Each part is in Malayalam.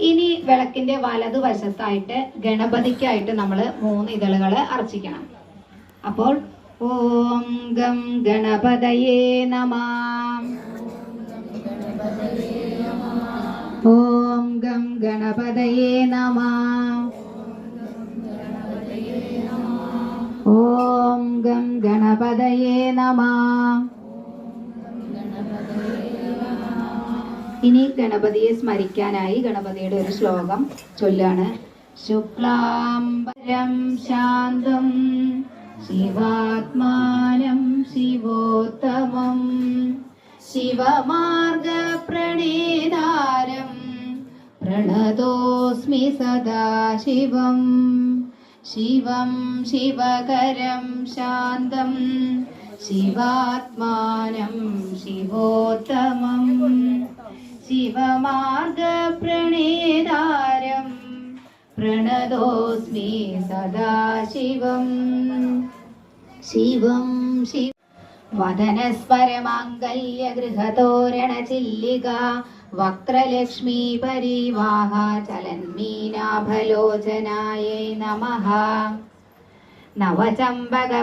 ഇനി വിളക്കിന്റെ വലതുവശത്തായിട്ട് ഗണപതിക്കായിട്ട് നമ്മൾ മൂന്ന് ഇതളുകൾ അർച്ചിക്കണം. അപ്പോൾ ഓം ഗം ഗണപതയേ നമ. ഓം ഗം ഗണപതയേ നമ. ഓം ഗം ഗണപതയേ നമാം. ഇനി ഗണപതിയെ സ്മരിക്കാനായി ഗണപതിയുടെ ഒരു ശ്ലോകം ചൊല്ലാണ്. ശുക്ലാംബരം ശാന്തം ശിവാത്മാനം ശിവോത്തമം ശിവമാർഗ പ്രണേതാരം പ്രണതോസ്മി സദാശിവം. ശിവം ശിവകരം ശാന്തം ശിവാത്മാനം ശിവോത്തമം. ശിവമാർഗപ്രണേതാരം പ്രണതോസ്മി സദാശിവം. ശിവം ശിവ വദനസ്വരമാംഗല്യഗൃഹതോരണചില്ലിക. വക്രലക്ഷ്മീ പരിവാഹ ചലന്മീനാഭലോചനായേ നമഃ. നവചമ്പക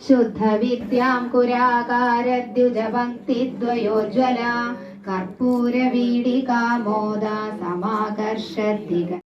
ശുദ്ധവിദ്യാം കുരാകാരദ്യുജപങ്ക്തിദ്വയോജ്വല കർപ്പൂരവീടികാമോദ സമാകർഷദ്ദിഗ